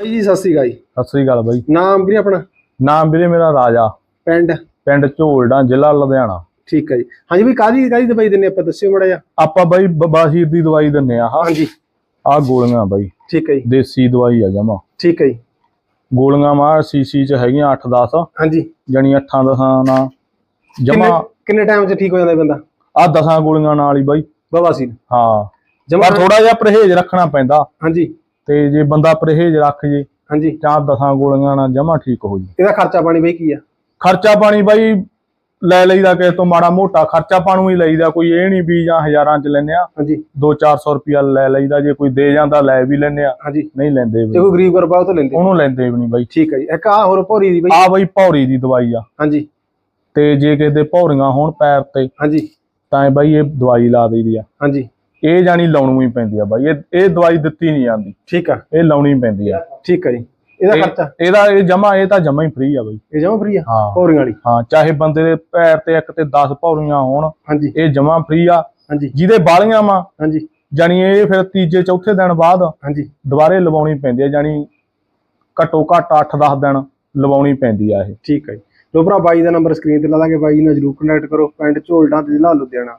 ਬਾਈ ਜੀ ਸਤਿ ਸ੍ਰੀ ਅਕਾਲ ਜੀ। ਸਤਿ ਸ੍ਰੀ ਅਕਾਲ ਬਾਈ। ਨਾਮ ਵੀਰੇ ਆਪਣਾ? ਨਾਮ ਵੀਰੇ ਮੇਰਾ ਰਾਜਾ। ਪਿੰਡ? ਪਿੰਡ ਝੋਲਡਾ ਜ਼ਿਲ੍ਹਾ ਲੁਧਿਆਣਾ। ਠੀਕ ਹੈ ਜੀ। ਹਾਂਜੀ ਵੀ ਕਾਦੀ ਕਾਦੀ ਦਵਾਈ ਦਿੰਨੇ ਆਪਾਂ? ਦੱਸਿਓ ਮੜਾ ਜਾ ਆਪਾਂ ਬਾਈ ਬਬਾਸ਼ੀਰ ਦੀ ਦਵਾਈ ਦਿੰਨੇ ਆ ਹਾਂਜੀ। ਆ ਗੋਲੀਆਂ ਬਾਈ। ਠੀਕ ਹੈ ਜੀ। ਦੇਸੀ ਦਵਾਈ ਆ ਜਮਾ। ਠੀਕ ਹੈ ਜੀ। ਗੋਲੀਆਂ ਮਾ ਸੀਸੀ ਚ ਹੈਗੀਆਂ 8-10 ਹਾਂਜੀ। ਜਣੀ 8-10 ਨਾ ਕਿੰਨੇ ਜਮਾ। ਕਿੰਨੇ ਟਾਈਮ 'ਚ ਠੀਕ ਹੋ ਜਾਂਦਾ ਬੰਦਾ? ਆ 10 ਗੋਲੀਆਂ ਨਾਲ ਹੀ ਬਾਈ। ਬਵਾਸੀਰ ਹਾਂ। ਜਮਾ ਥੋੜਾ ਜਿਹਾ ਪਰਹੇਜ਼ ਰੱਖਣਾ ਪੈਂਦਾ। ਹਾਂਜੀ। ਤੇ ਜੇ ਬੰਦਾ ਪਰਹੇਜ਼ ਰੱਖ ਜੇ ਹਾਂਜੀ। ਚਾਰ 10 ਗੋਲੀਆਂ ਨਾਲ ਜਮਾ ਠੀਕ ਹੋ ਜੀ। ਇਹਦਾ ਖਰਚਾ ਪਾਣੀ ਬਈ ਕੀ ਆ? ਖਰਚਾ ਪਾਣੀ ਬਾਈ ਲੈ ਲਈਦਾ ਕਿਸੇ ਤੋਂ ਮਾੜਾ ਮੋਟਾ ਖਰਚਾ ਪਾਣੂ ਹੀ ਲਈਦਾ ਕੋਈ ਇਹ ਨਹੀਂ ਵੀ ਜਾਂ ਹਜ਼ਾਰਾਂ ਚ ਲੈਨੇ ਆ। ਹਾਂਜੀ। 2-400 ਰੁਪਿਆ ਲੈ ਲਈਦਾ ਜੇ ਕੋਈ ਦੇ ਜਾਂਦਾ ਲੈ ਵੀ ਲੈਨੇ ਆ। ਹਾਂਜੀ। ਨਹੀਂ ਲੈਂਦੇ ਜੇ ਵੀ ਕੋਈ ਗਰੀਬ ਗੁਰਬਾ ਉਹ ਤੋਂ ਲੈਂਦੇ ਉਹਨੂੰ ਲੈਂਦੇ ਵੀ ਨਹੀਂ ਬਾਈ। ਠੀਕ ਹੈ ਜੀ। ਇੱਕ ਆ ਹੋਰ ਭੋਰੀ ਦੀ ਬਈ। ਆ ਬਈ ਭੌਰੀ ਦੀ ਦਵਾਈ ਆ। ਹਾਂਜੀ। ਤੇ ਜੇ ਕਿਸੇ ਦੇ ਭੌਰੀਆਂ ਹੋਣ ਪੈਰ ਤੇ ਹਾਂਜੀ। ਤਾਂ ਬਾਈ ਇਹ ਦਵਾਈ ਲਾ ਦਈਦੀ ਆ। ਹਾਂਜੀ। ਇਹ ਜਾਨੀ ਲਾਉਣੀ ਹੀ ਪੈਂਦੀ ਆ ਬਾਈ ਇਹ ਇਹ ਦਵਾਈ ਦਿੱਤੀ ਨਹੀਂ ਜਾਂਦੀ। ਠੀਕ ਆ। ਇਹ ਲਾਉਣੀ ਪੈਂਦੀ ਆ। ਠੀਕ ਹੈ ਜੀ। ਇਹਦਾ ਇਹ- ਖਰਚਾ? ਇਹਦਾ ਇਹ ਜਮਾ ਇਹ ਤਾਂ ਜਮਾ ਹੀ ਫ੍ਰੀ ਆ ਬਾਈ। ਇਹ ਜਮਾ ਫਰੀ ਆ? ਹਾਂ। ਭੋਰੀਆਂ ਵਾਲੀ? ਹਾਂ ਚਾਹੇ ਬੰਦੇ ਦੇ ਪੈਰ ਤੇ ਇੱਕ ਤੇ 10 ਭੌਰੀਆਂ ਹੋਣ ਇਹ ਜਮਾ ਫ੍ਰੀ ਆ। ਹਾਂਜੀ। ਜਿਹਦੇ ਬਾਲੀਆਂ ਵਾ ਹਾਂਜੀ। ਜਾਨੀ ਇਹ ਫਿਰ ਤੀਜੇ ਚੌਥੇ ਦਿਨ ਬਾਅਦ ਹਾਂਜੀ। ਦੁਬਾਰੇ ਲਵਾਉਣੀ ਪੈਂਦੀ ਆ ਜਾਨੀ ਘੱਟੋ ਘੱਟ 8-10 ਦਿਨ ਲਵਾਉਣੀ ਪੈਂਦੀ ਆ ਇਹ। ਠੀਕ ਹੈ ਜੀ। ਲੋ ਭਰਾ ਬਾਈ ਦਾ ਨੰਬਰ ਸਕਰੀਨ ਤੇ ਲਾ ਦਾਂਗੇ। ਬਾਈ ਨਾਲ ਜਰੂਰ ਕੰਟੈਕਟ ਕਰੋ ਪਿੰਡ ਝੋਲਡਾ ਤੇ ਜ਼ਿਲ੍ਹਾ ਲੁਧਿਆਣਾ।